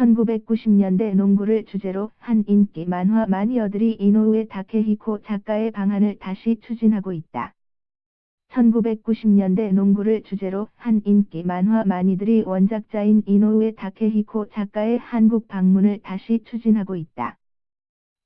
1990년대 농구를 주제로 한 인기 만화 마니어들이 이노우에 다케히코 작가의 방안을 다시 추진하고 있다. 1990년대 농구를 주제로 한 인기 만화 마니들이 원작자인 이노우에 다케히코 작가의 한국 방문을 다시 추진하고 있다.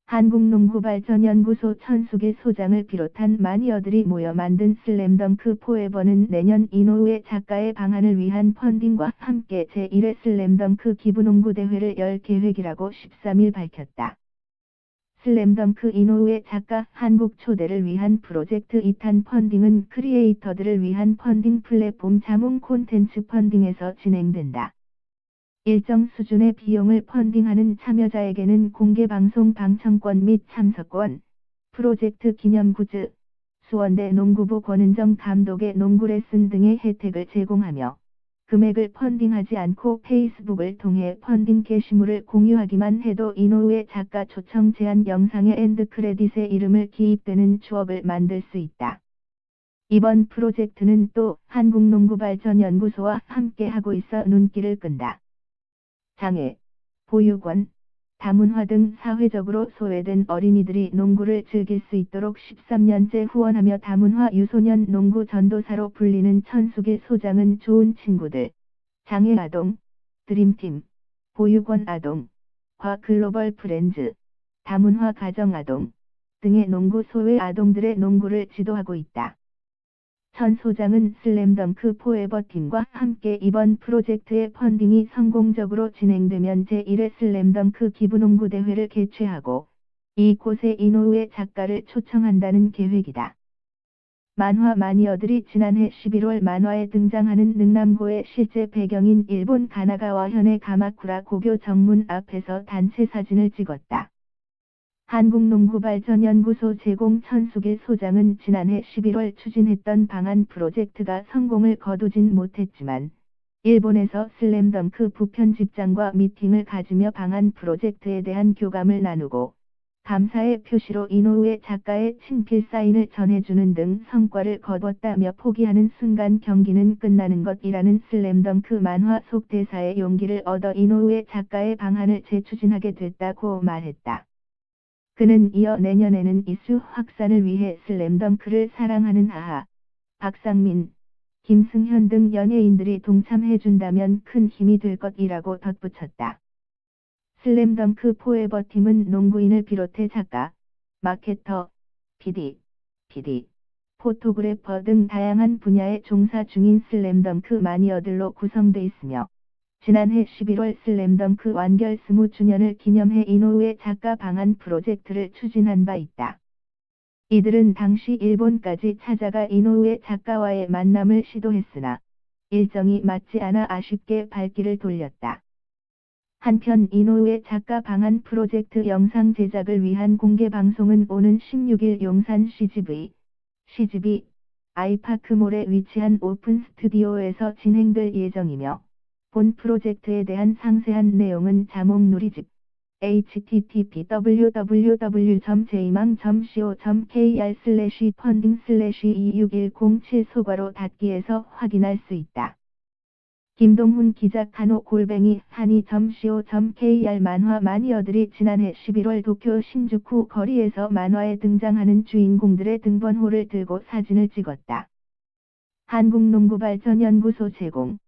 한국농구발전연구소 천숙의 소장을 비롯한 마니어들이 모여 만든 슬램덩크 포에버는 내년 이노우에 작가의 방안을 위한 펀딩과 함께 제1회 슬램덩크 기부농구 대회를 열 계획이라고 13일 밝혔다. 슬램덩크 이노우의 작가 한국 초대를 위한 프로젝트 2탄 펀딩은 크리에이터들을 위한 펀딩 플랫폼 자몽 콘텐츠 펀딩에서 진행된다. 일정 수준의 비용을 펀딩하는 참여자에게는 공개방송 방청권 및 참석권, 프로젝트 기념구즈, 수원대 농구부 권은정 감독의 농구 레슨 등의 혜택을 제공하며 금액을 펀딩하지 않고 페이스북을 통해 펀딩 게시물을 공유하기만 해도 이노우의 작가 초청 제한 영상의 엔드 크레딧에 이름을 기입되는 추억을 만들 수 있다. 이번 프로젝트는 또 한국농구발전연구소와 함께 하고 있어 눈길을 끈다. 장애, 보육원, 다문화 등 사회적으로 소외된 어린이들이 농구를 즐길 수 있도록 13년째 후원하며 다문화 유소년 농구 전도사로 불리는 천숙의 소장은 좋은 친구들, 장애 아동, 드림팀, 보육원 아동, 과 글로벌 프렌즈, 다문화 가정 아동 등의 농구 소외 아동들의 농구를 지도하고 있다. 천 소장은 슬램덩크 포에버 팀과 함께 이번 프로젝트의 펀딩이 성공적으로 진행되면 제1회 슬램덩크 기부농구 대회를 개최하고 이곳에 이노우의 작가를 초청한다는 계획이다. 만화 마니어들이 지난해 11월 만화에 등장하는 능남고의 실제 배경인 일본 가나가와 현의 가마쿠라 고교 정문 앞에서 단체 사진을 찍었다. 한국농구발전연구소 제공 천숙의 소장은 지난해 11월 추진했던 방안 프로젝트가 성공을 거두진 못했지만 일본에서 슬램덩크 부편집장과 미팅을 가지며 방안 프로젝트에 대한 교감을 나누고 감사의 표시로 이노우의 작가의 친필 사인을 전해주는 등 성과를 거뒀다며 포기하는 순간 경기는 끝나는 것이라는 슬램덩크 만화 속 대사의 용기를 얻어 이노우의 작가의 방안을 재추진하게 됐다고 말했다. 그는 이어 내년에는 이수 확산을 위해 슬램덩크를 사랑하는 아하, 박상민, 김승현 등 연예인들이 동참해준다면 큰 힘이 될 것이라고 덧붙였다. 슬램덩크 포에버 팀은 농구인을 비롯해 작가, 마케터, PD, PD, 포토그래퍼 등 다양한 분야에 종사 중인 슬램덩크 마니어들로 구성돼 있으며 지난해 11월 슬램덩크 완결 20주년을 기념해 이노우의 작가 방안 프로젝트를 추진한 바 있다. 이들은 당시 일본까지 찾아가 이노우의 작가와의 만남을 시도했으나 일정이 맞지 않아 아쉽게 발길을 돌렸다. 한편 이노우의 작가 방안 프로젝트 영상 제작을 위한 공개 방송은 오는 16일 용산 CGV, CGV, 아이파크몰에 위치한 오픈 스튜디오에서 진행될 예정이며 본 프로젝트에 대한 상세한 내용은 자몽 누리집 http www.j망.co.kr 슬래시 펀딩 슬래시 26107 소괄호 닫기에서 확인할 수 있다. 김동훈 기자 카노 골뱅이 한이.co.kr 만화 마니어들이 지난해 11월 도쿄 신주쿠 거리에서 만화에 등장하는 주인공들의 등번호를 들고 사진을 찍었다. 한국농구발전연구소 제공